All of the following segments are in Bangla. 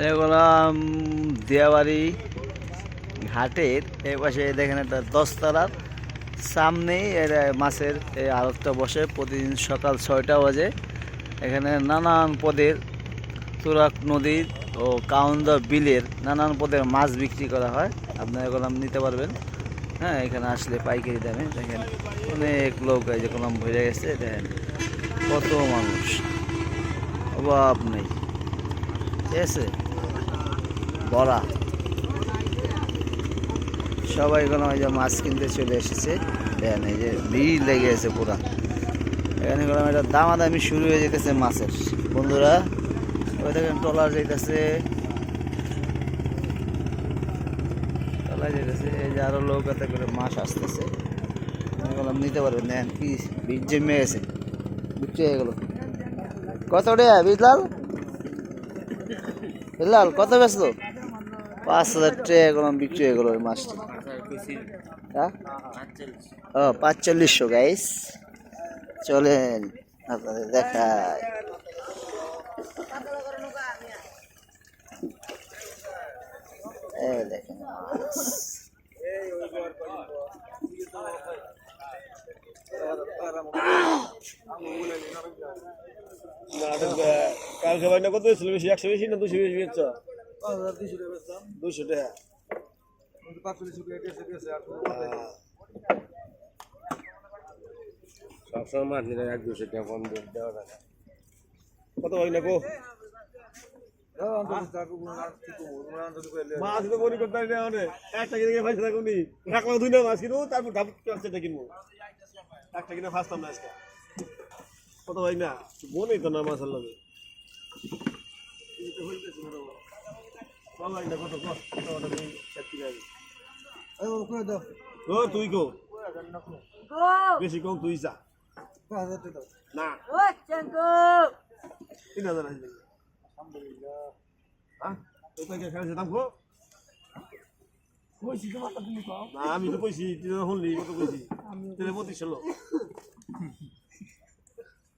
এগুলাম দিয়াবাড়ি ঘাটের এই পাশে দেখেন একটা দশতলার সামনেই মাছের এই আড়তটা বসে প্রতিদিন সকাল ছয়টা বাজে। এখানে নানান পদের তুরাক নদীর ও কাউন্দা বিলের নানান পদের মাছ বিক্রি করা হয়। আপনারা এগুলাম নিতে পারবেন। হ্যাঁ এখানে আসলে পাইকারি দামে দেখেন অনেক লোক এই যে কলম ভরে গেছে, দেখেন কত মানুষ। অভাব নেই। আছে বড়া। সবাই কোনো ওই যে মাছ কিনতে চলে এসেছে। দেখেন এই যে ভিড় লেগে আছে পুরা। এখানে কোনো একটা দামাদামি শুরু হয়ে যেতেছে মাছের। বন্ধুরা, ওই দেখেন ট্রলার যাইতেছে। ট্রলার যাইতেছে, এই যে আরও লোক এতে করে মাছ আসতেছে। এগুলো নিতে পারবেন দেখেন কি বীজ জমে গেছে। বিক্রি হয়ে গেল। কত রে বিজলাল বিল্লাল কত বেচলো? পাঁচ হাজার টাকা এখন বিক্রি হয়ে গেল ওই মাছটি। হ্যাঁ? ও, পাঁচচল্লিশশো গাইস চলেন, আপনাদের দেখায় দেখেন। কালকে বাইনা কত বেশি একশো বেশি না দুশো বেশি দুশো টাকা কত মনে করতে না মানে একটা কিনে দুই না মাছ তারপর ধাপ কিনবো একটা কিনে ফাঁসতাম না আজকে কত ভাই না মনেই তো না মাছ লাগে তুই কো বেশি কম তুই যা। না। তিন হাজার আসবে। হ্যাঁ? আমি তো কইছি শুনলি কত কইছি? পঁচিশ ষোলো ও বলে কইছে চার লে জায়গা লে যা দিবি চলে যা চল লে যা না কিন্তু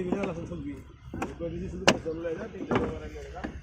বিনা লাসন চলবি কই দিছি শুধু চলে যা তিন